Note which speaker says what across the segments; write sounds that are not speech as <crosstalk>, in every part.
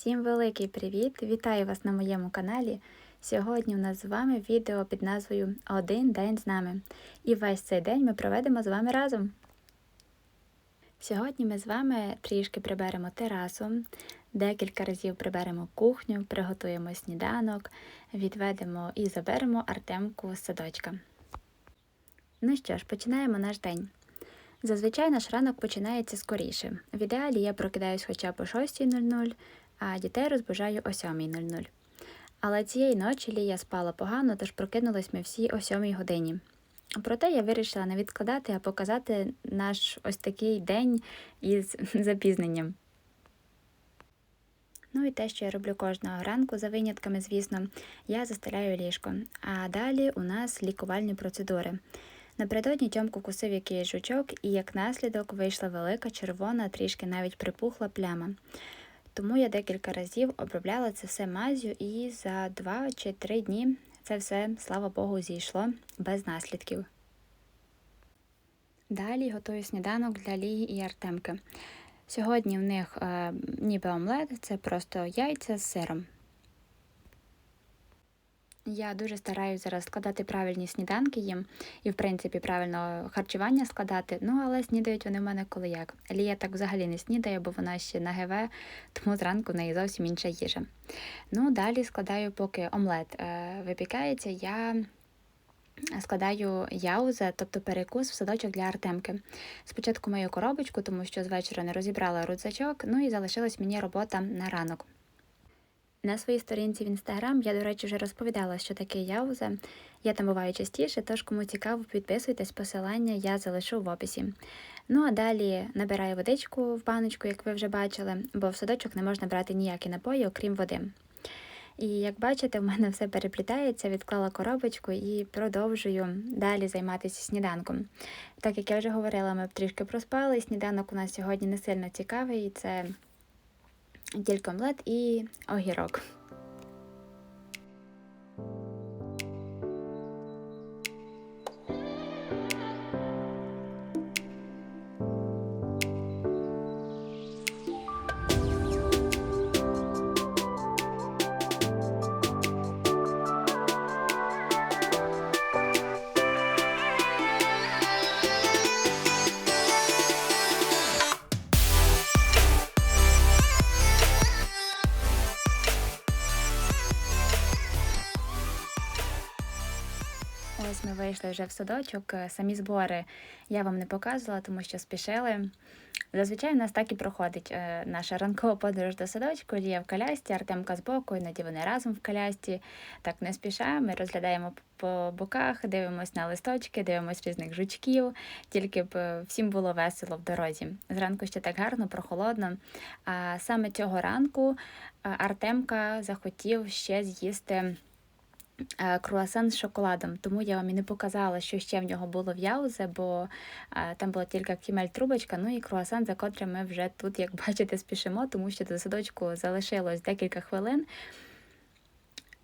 Speaker 1: Всім великий привіт! Вітаю вас на моєму каналі. Сьогодні у нас з вами відео під назвою Один день з нами. І весь цей день ми проведемо з вами разом. Сьогодні ми з вами трішки приберемо терасу, декілька разів приберемо кухню, приготуємо сніданок, відведемо і заберемо Артемку з садочка. Ну що ж, починаємо наш день. Зазвичай наш ранок починається скоріше. В ідеалі я прокидаюсь хоча б о 6.00, а дітей розбужаю о 7.00. Але цієї ночі Лія спала погано, тож прокинулись ми всі о 7 годині. Проте я вирішила не відкладати, а показати наш ось такий день із <laughs> запізненням. Ну і те, що я роблю кожного ранку, за винятками, звісно, я застеляю ліжко. А далі у нас лікувальні процедури. Напередодні Тьомку кусив якийсь жучок, і як наслідок вийшла велика червона, трішки навіть припухла пляма. Тому я декілька разів обробляла це все мазю, і за 2 чи 3 дні це все, слава Богу, зійшло без наслідків. Далі готую сніданок для Лії і Артемки. Сьогодні в них е, ніби омлет, це просто яйця з сиром. Я дуже стараюся зараз складати правильні сніданки їм і, в принципі, правильно харчування складати. Ну, але снідають вони в мене коли як. Лія так взагалі не снідає, бо вона ще на ГВ, тому зранку в неї зовсім інша їжа. Ну, далі складаю, поки омлет е, випікається, я складаю яузе, тобто перекус в садочок для Артемки. Спочатку мою коробочку, тому що з вечора не розібрала рюкзачок, ну і залишилась мені робота на ранок. На своїй сторінці в інстаграм я, до речі, вже розповідала, що таке яузе. Я там буваю частіше, тож кому цікаво, підписуйтесь, посилання я залишу в описі. Ну а далі набираю водичку в баночку, як ви вже бачили, бо в садочок не можна брати ніякі напої, окрім води. І як бачите, в мене все переплітається, відклала коробочку і продовжую далі займатися сніданком. Так як я вже говорила, ми трішки проспали. Сніданок у нас сьогодні не сильно цікавий. Це тільки омлет і огірок. Ось ми вийшли вже в садочок. Е, Самі збори я вам не показувала, тому що спішили. Зазвичай у нас так і проходить е, наша ранкова подорож до садочку. Лія в колясці, Артемка з боку, іноді вони разом в колясці. Так не спішаємо, ми розглядаємо по боках, дивимося на листочки, дивимося різних жучків, тільки б е, всім було весело в дорозі. Зранку ще так гарно, прохолодно. А саме цього ранку Артемка захотів ще з'їсти. Е, круасан з шоколадом, тому я вам і не показала, що ще в нього було в яузе, бо е, там була тільки кімель-трубочка, ну і круасан, за котрим ми вже тут, як бачите, спішимо, тому що до садочку залишилось декілька хвилин,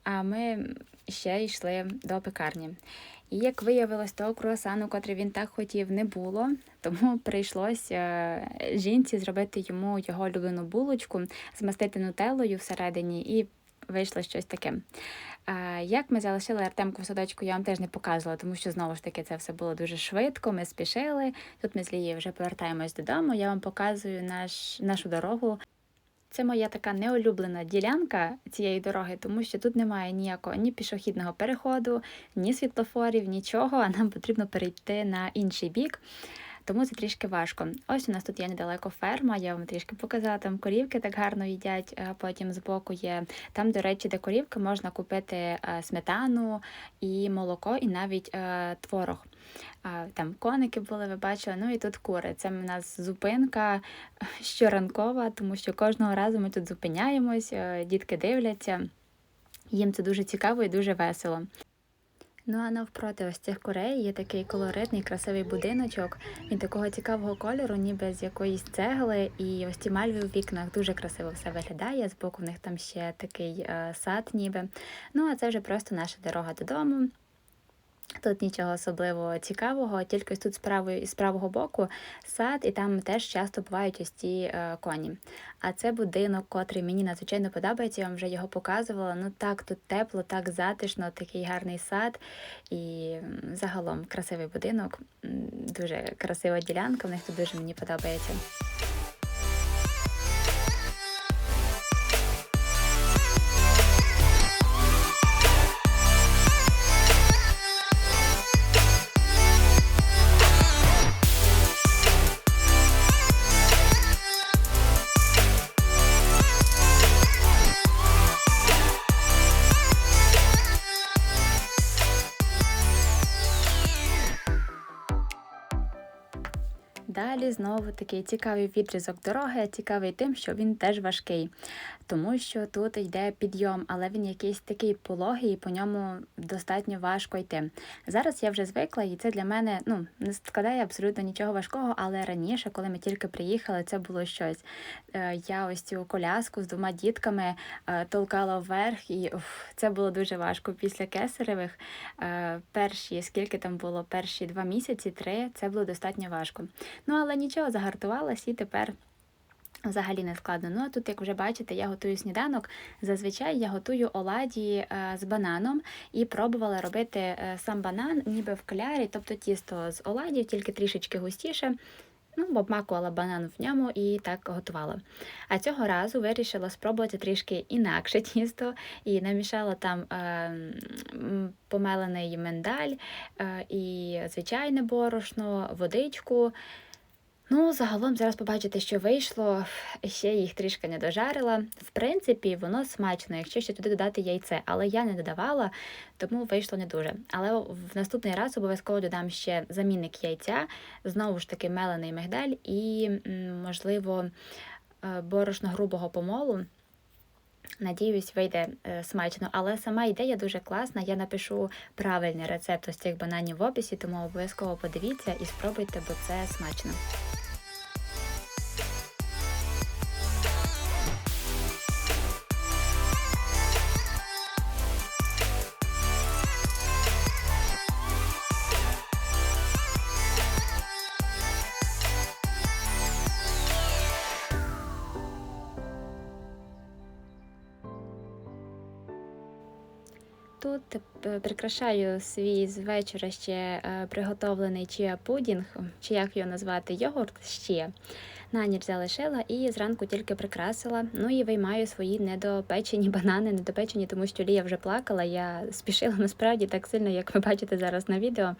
Speaker 1: а ми ще йшли до пекарні. І як виявилось, того круасану, котрий він так хотів, не було, тому прийшлось е, жінці зробити йому його улюблену булочку, змастити нутеллою всередині і вийшло щось таке. Як ми залишили Артемку в садочку, я вам теж не показувала, тому що знову ж таки це все було дуже швидко. Ми спішили. Тут ми з Лією вже повертаємось додому. Я вам показую наш, нашу дорогу. Це моя така неулюблена ділянка цієї дороги, тому що тут немає ніякого ні пішохідного переходу, ні світлофорів, нічого, а нам потрібно перейти на інший бік тому це трішки важко. Ось у нас тут є недалеко ферма, я вам трішки показала, там корівки так гарно їдять, потім збоку є. Там, до речі, де корівки можна купити е, сметану і молоко, і навіть е, творог. Там коники були, ви бачили, ну і тут кури. Це в нас зупинка <laughs> щоранкова, тому що кожного разу ми тут зупиняємось, е, дітки дивляться. Їм це дуже цікаво і дуже весело. Ну а навпроти ось цих курей є такий колоритний, красивий будиночок. Він такого цікавого кольору, ніби з якоїсь цегли, і ось ці мальви у вікнах дуже красиво все виглядає. Збоку в них там ще такий е, сад, ніби. Ну а це вже просто наша дорога додому. Тут нічого особливо цікавого, тільки тут з правої з правого боку сад, і там теж часто бувають ось ці е, коні. А це будинок, котрий мені надзвичайно подобається. Я вам вже його показувала. Ну так тут тепло, так затишно, такий гарний сад і загалом красивий будинок. Дуже красива ділянка. В них тут дуже мені подобається. Далі знову такий цікавий відрізок дороги, цікавий тим, що він теж важкий, тому що тут йде підйом, але він якийсь такий пологий, і по ньому достатньо важко йти. Зараз я вже звикла, і це для мене ну не складає абсолютно нічого важкого, але раніше, коли ми тільки приїхали, це було щось. Е, Я ось цю коляску з двома дітками е, толкала вверх, і уф, це було дуже важко після кесаревих. Е, Перші, скільки там було, перші два місяці, три, це було достатньо важко. Ну, але нічого, загартувалась і тепер. Взагалі не складно. Ну а тут, як вже бачите, я готую сніданок. Зазвичай я готую оладі е, з бананом і пробувала робити е, сам банан, ніби в клярі, тобто тісто з оладів, тільки трішечки густіше. Ну, обмакувала банан в ньому і так готувала. А цього разу вирішила спробувати трішки інакше тісто і намішала там е, помелений миндаль е, і звичайне борошно, водичку. Ну, загалом зараз побачите, що вийшло. Ще їх трішки не дожарила. В принципі, воно смачно, якщо ще туди додати яйце, але я не додавала, тому вийшло не дуже. Але в наступний раз обов'язково додам ще замінник яйця, знову ж таки мелений мигдаль і, можливо, е, борошно грубого помолу. Надіюсь, вийде е, смачно, але сама ідея дуже класна. Я напишу правильний рецепт ось цих бананів в описі, тому обов'язково подивіться і спробуйте, бо це смачно. Прикрашаю свій з вечора ще е, приготовлений чия пудінг, чи як його назвати, йогурт ще. На ніч залишила і зранку тільки прикрасила. Ну і виймаю свої недопечені банани, недопечені, тому що Лія вже плакала. Я спішила насправді так сильно, як ви бачите зараз на відео.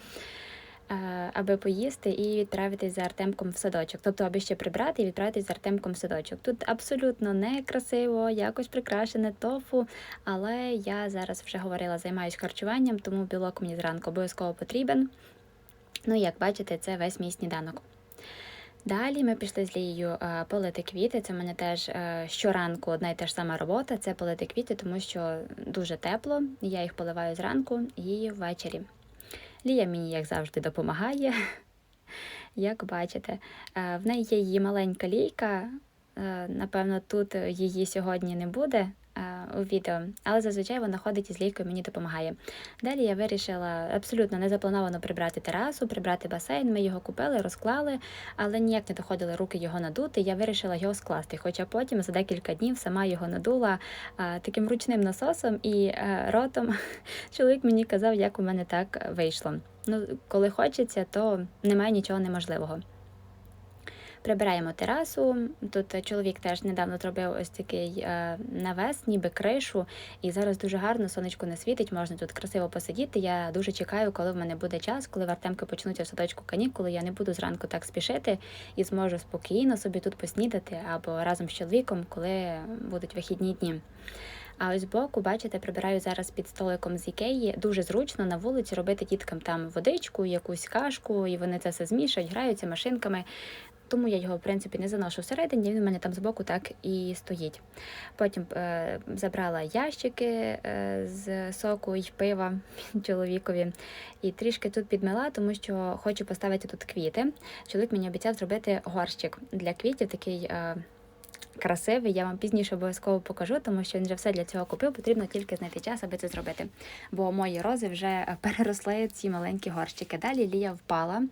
Speaker 1: Е, Аби поїсти і відправитись за Артемком в садочок, тобто аби ще прибрати і відправитись з Артемком в садочок. Тут абсолютно не красиво, якось прикрашене тофу, але я зараз вже говорила, займаюся харчуванням, тому білок мені зранку обов'язково потрібен. Ну, як бачите, це весь мій сніданок. Далі ми пішли з Лією е, полити квіти. Це в мене теж е, щоранку одна і та ж сама робота це полити квіти, тому що дуже тепло. Я їх поливаю зранку і ввечері. Лія мені, як завжди, допомагає. <laughs> Як бачите, Е, в неї є її маленька лійка. Е, Напевно, тут її сьогодні не буде у відео, але зазвичай вона ходить із лійкою, мені допомагає. Далі я вирішила абсолютно незаплановано прибрати терасу, прибрати басейн. Ми його купили, розклали, але ніяк не доходили руки його надути. Я вирішила його скласти. Хоча потім за декілька днів сама його надула а, таким ручним насосом і а, ротом. <laughs> Чоловік мені казав, як у мене так вийшло. Ну, коли хочеться, то немає нічого неможливого. Прибираємо терасу. Тут чоловік теж недавно зробив ось такий е, навес, ніби кришу, і зараз дуже гарно сонечко не світить, можна тут красиво посидіти. Я дуже чекаю, коли в мене буде час, коли в Артемки почнуться в садочку канікули. Я не буду зранку так спішити і зможу спокійно собі тут поснідати або разом з чоловіком, коли будуть вихідні дні. А ось збоку, бачите, прибираю зараз під столиком з ікеї. Дуже зручно на вулиці робити діткам там водичку, якусь кашку, і вони це все змішують, граються машинками. Тому я його, в принципі, не заношу всередині, він у мене там збоку так і стоїть. Потім е, забрала ящики е, з соку і пива <laughs> чоловікові і трішки тут підмила, тому що хочу поставити тут квіти. Чоловік мені обіцяв зробити горщик для квітів, такий. Е, красивий. Я вам пізніше обов'язково покажу, тому що він вже все для цього купив. Потрібно тільки знайти час, аби це зробити. Бо мої рози вже е, переросли ці маленькі горщики. Далі Лія впала.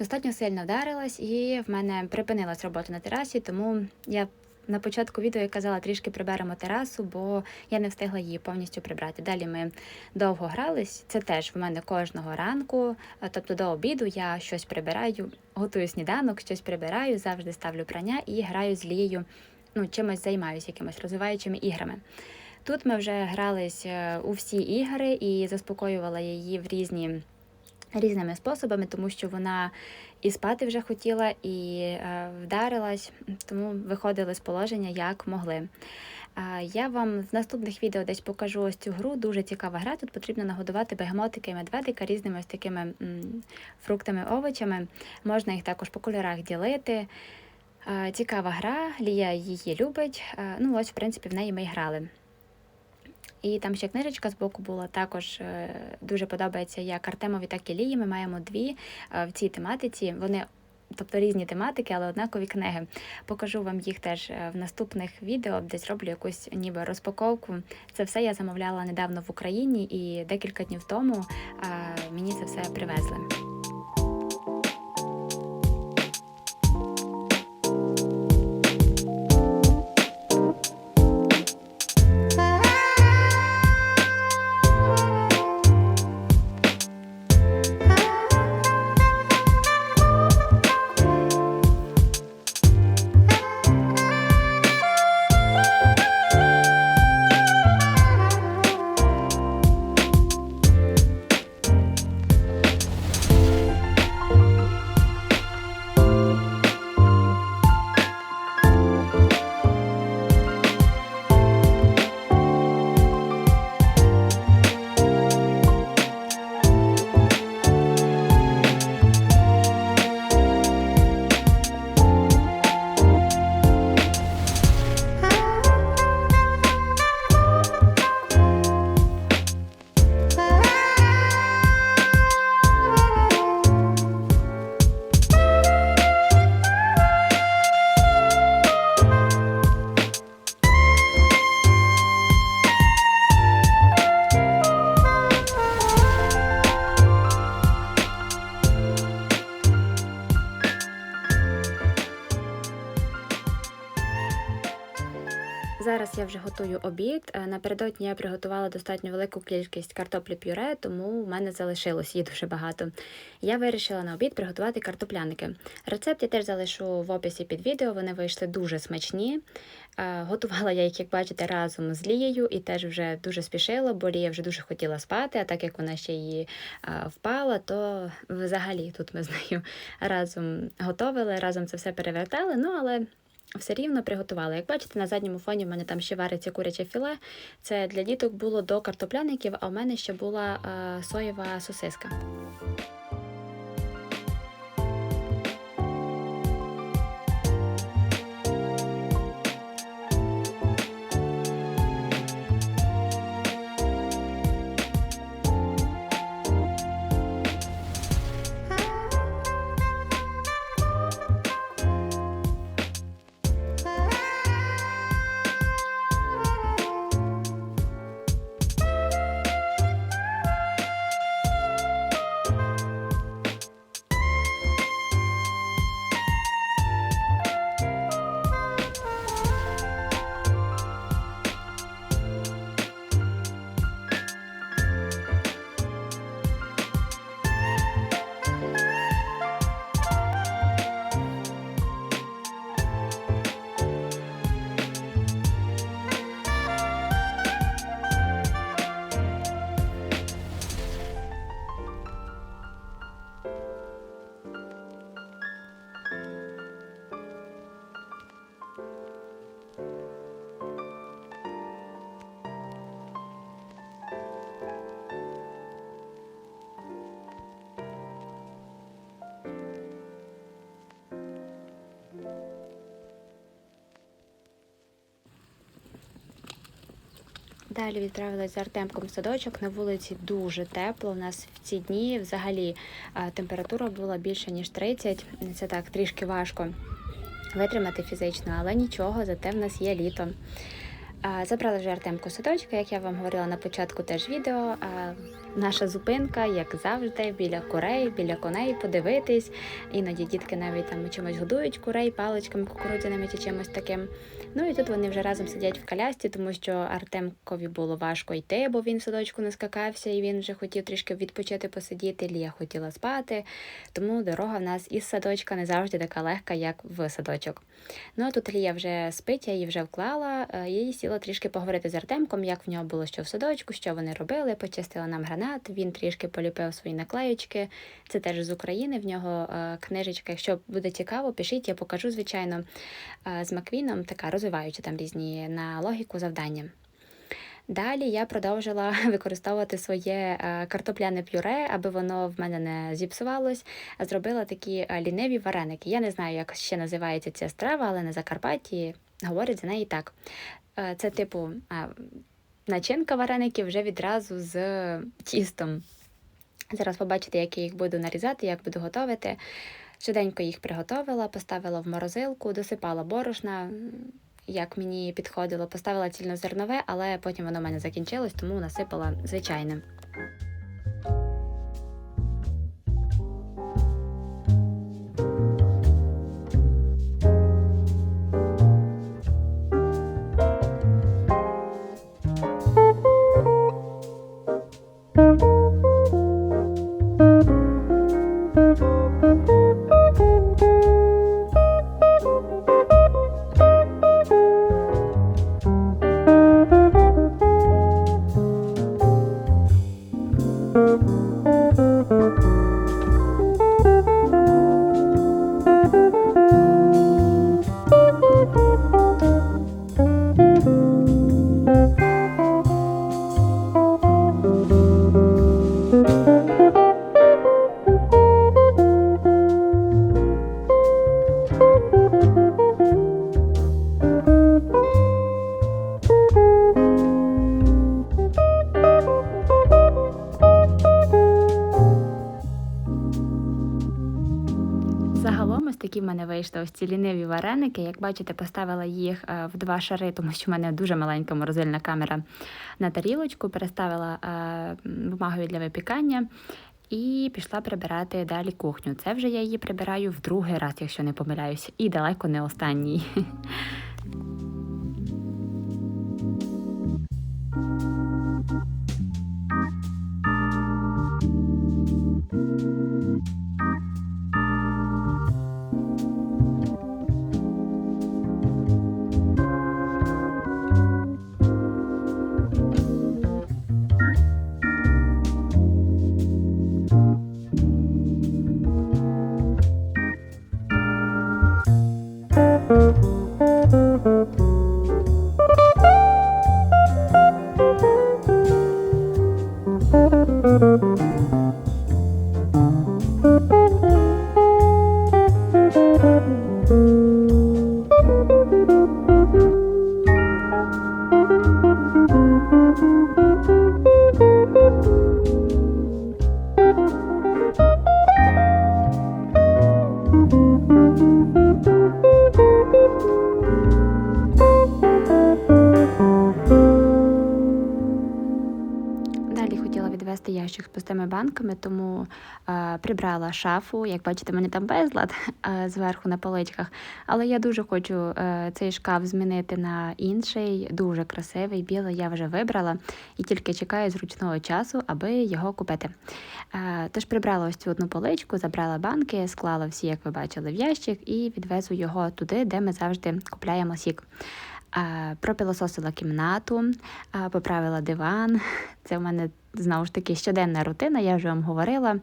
Speaker 1: Достатньо сильно вдарилась, і в мене припинилась робота на терасі, тому я на початку відео я казала, трішки приберемо терасу, бо я не встигла її повністю прибрати. Далі ми довго грались. Це теж в мене кожного ранку, тобто до обіду я щось прибираю, готую сніданок, щось прибираю, завжди ставлю прання і граю з Лією, ну, чимось займаюся, якимось розвиваючими іграми. Тут ми вже грались е, у всі ігри і заспокоювала її в різні. Різними способами, тому що вона і спати вже хотіла, і е, вдарилась, тому виходили з положення як могли. Я вам в наступних відео десь покажу ось цю гру. Дуже цікава гра. Тут потрібно нагодувати бегемотика і медведика різними ось такими фруктами, овочами. Можна їх також по кольорах ділити. Цікава гра, Лія її любить. Ну, ось, в принципі, в неї ми й грали. І там ще книжечка з боку була. Також е, дуже подобається як Артемові, так і Лії. Ми маємо дві е, в цій тематиці. Вони. Тобто різні тематики, але однакові книги. Покажу вам їх теж е, в наступних відео, де зроблю якусь ніби розпаковку. Це все я замовляла недавно в Україні, і декілька днів тому мені це все привезли. Готую обід. Е, Напередодні я приготувала достатньо велику кількість картоплі пюре, тому в мене залишилось її дуже багато. Я вирішила на обід приготувати картопляники. Рецепт я теж залишу в описі під відео, вони вийшли дуже смачні. Е, Готувала я їх, як бачите, разом з Лією і теж вже дуже спішила, бо Лія вже дуже хотіла спати, а так як вона ще її е, впала, то взагалі тут ми з нею <laughs> разом готовили, разом це все перевертали. Ну, але все рівно приготувала. Як бачите, на задньому фоні в мене там ще вариться куряче філе. Це для діток було до картопляників, а в мене ще була е, соєва сосиска. Далі відправилась з Артемком в садочок. На вулиці дуже тепло. У нас в ці дні взагалі температура була більше ніж 30. Це так трішки важко витримати фізично, але нічого, зате в нас є літо. Забрали вже Артемку садочка, як я вам говорила на початку теж відео. Наша зупинка, як завжди, біля курей, біля коней, подивитись. Іноді дітки навіть там чимось годують курей, паличками кукурудзяними чи чимось таким. Ну і тут вони вже разом сидять в колясці, тому що Артемкові було важко йти, бо він в садочку не скакався, і він вже хотів трішки відпочити, посидіти. Лія хотіла спати. Тому дорога в нас із садочка не завжди така легка, як в садочок. Ну а тут Лія вже спить, я її вже вклала, е, і сіла трішки поговорити з Артемком, як в нього було що в садочку, що вони робили, почистила нам гранат, він трішки поліпив свої наклеючки. Це теж з України, в нього е, книжечка. Якщо буде цікаво, пишіть, я покажу, звичайно, е, з Маквіном, така розвиваюча там різні на логіку завдання. Далі я продовжила <laughs> використовувати своє е, картопляне пюре, аби воно в мене не зіпсувалось. Зробила такі ліниві вареники. Я не знаю, як ще називається ця страва, але на Закарпатті говорять за неї так. Це типу начинка вареників вже відразу з тістом. Зараз побачите, як я їх буду нарізати, як буду готувати. Швиденько їх приготовила, поставила в морозилку, досипала борошна, як мені підходило, поставила цільнозернове, але потім воно в мене закінчилось, тому насипала звичайне. Загалом ось такі в мене вийшли ось ці ліниві вареники. Як бачите, поставила їх е, в два шари, тому що в мене дуже маленька морозильна камера на тарілочку, переставила е, бумагою для випікання і пішла прибирати далі кухню. Це вже я її прибираю в другий раз, якщо не помиляюсь, і далеко не останній. <laughs> <laughs> хотіла ящик з пустими банками, тому е, прибрала шафу. Як бачите, в мене там безлад е, зверху на поличках. Але я дуже хочу е, цей шкаф змінити на інший, дуже красивий, білий. Я вже вибрала і тільки чекаю зручного часу, аби його купити. Е, тож прибрала ось цю одну поличку, забрала банки, склала всі, як ви бачили, в ящик, і відвезу його туди, де ми завжди купляємо сік. Е, Пропілососила кімнату, е, поправила диван. <laughs> Це в мене знову ж таки щоденна рутина, я вже вам говорила.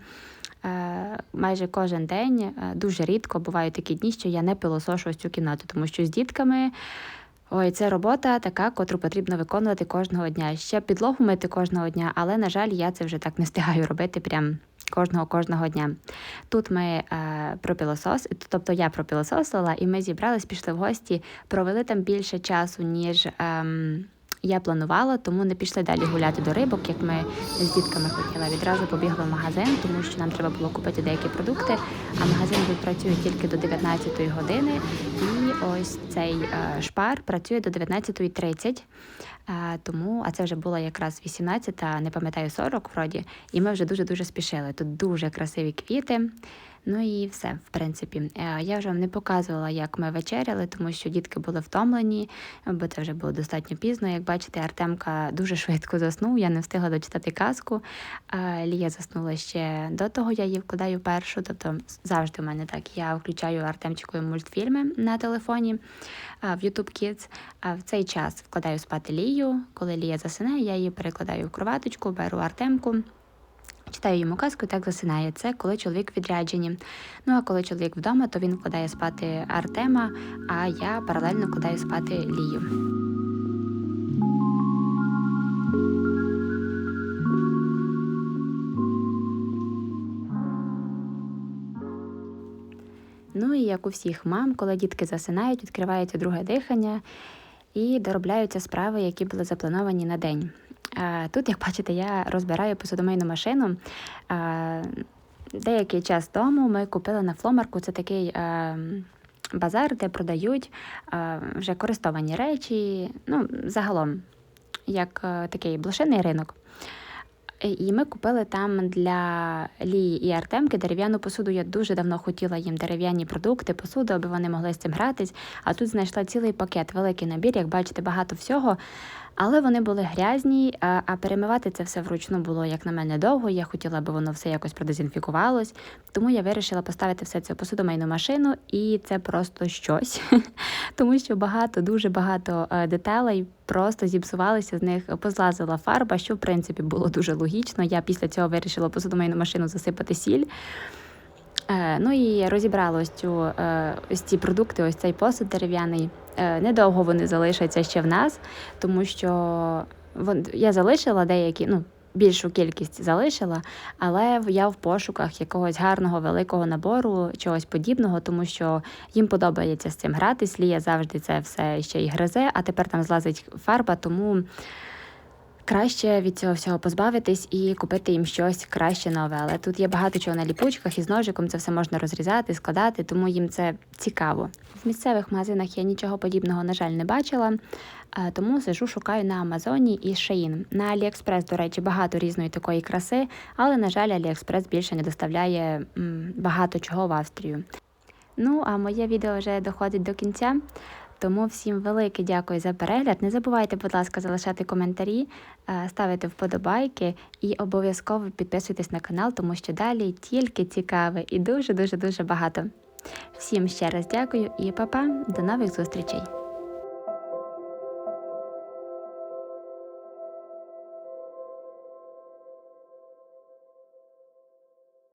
Speaker 1: Е, Майже кожен день, е, дуже рідко бувають такі дні, що я не пилосошу ось цю кімнату, тому що з дітками. Ой, це робота така, котру потрібно виконувати кожного дня. Ще підлогу мити кожного дня, але, на жаль, я це вже так не встигаю робити прям кожного кожного дня. Тут ми е, пропілосос, тобто я пропілососила, і ми зібрались, пішли в гості, провели там більше часу, ніж ем, я планувала, тому не пішли далі гуляти до рибок, як ми з дітками хотіли. Відразу побігли в магазин, тому що нам треба було купити деякі продукти. А магазин тут працює тільки до 19 години. І ось цей е, шпар працює до 19.30. Е, Тому, а це вже було якраз 18, не пам'ятаю 40 вроді, і ми вже дуже дуже спішили. Тут дуже красиві квіти. Ну і все, в принципі. Е, Я вже вам не показувала, як ми вечеряли, тому що дітки були втомлені, бо це вже було достатньо пізно. Як бачите, Артемка дуже швидко заснув. Я не встигла дочитати казку. Лія заснула ще до того, я її вкладаю першу. Тобто завжди у мене так. Я включаю Артемчикою мультфільми на телефоні в YouTube Kids. В цей час вкладаю спати Лію. Коли Лія засинає, я її перекладаю в кроваточку, беру Артемку. Читаю йому казку, і так засинає. Це коли чоловік в відрядженні. Ну а коли чоловік вдома, то він вкладає спати Артема, а я паралельно вкладаю спати Лію. Ну і як у всіх мам, коли дітки засинають, відкривається друге дихання і доробляються справи, які були заплановані на день. Тут, як бачите, я розбираю посудомийну машину. Деякий час тому ми купили на фломарку. Це такий базар, де продають вже користовані речі. Ну, загалом, як е, такий блошиний ринок. І ми купили там для Лії і Артемки дерев'яну посуду. Я дуже давно хотіла їм дерев'яні продукти, посуду, аби вони могли з цим гратись. А тут знайшла цілий пакет, великий набір, як бачите, багато всього. Але вони були грязні, а перемивати це все вручну було, як на мене, довго. Я хотіла, аби воно все якось продезінфікувалось. Тому я вирішила поставити все це в посудомийну машину, і це просто щось. <laughs> Тому що багато, дуже багато е, деталей просто зіпсувалися з них, позлазила фарба, що в принципі було дуже логічно. Я після цього вирішила посудомийну машину засипати сіль. Е, Ну і розібрала ось цю е, ось ці продукти, ось цей посуд дерев'яний. Е, Недовго вони залишаться ще в нас, тому що я залишила деякі, ну. Більшу кількість залишила, але я в пошуках якогось гарного великого набору, чогось подібного, тому що їм подобається з цим гратись. Лія завжди це все ще й гризе, а тепер там злазить фарба, тому краще від цього всього позбавитись і купити їм щось краще нове. Але тут є багато чого на ліпучках і з ножиком це все можна розрізати, складати, тому їм це цікаво. В місцевих магазинах я нічого подібного, на жаль, не бачила. Тому сижу, шукаю на Амазоні і Shein. На Аліекспрес, до речі, багато різної такої краси, але, на жаль, Аліекспрес більше не доставляє багато чого в Австрію. Ну, а моє відео вже доходить до кінця. Тому всім велике дякую за перегляд. Не забувайте, будь ласка, залишати коментарі, е, ставити вподобайки і обов'язково підписуйтесь на канал, тому що далі тільки цікаве і дуже дуже дуже багато. Всім ще раз дякую і па-па, до нових зустрічей!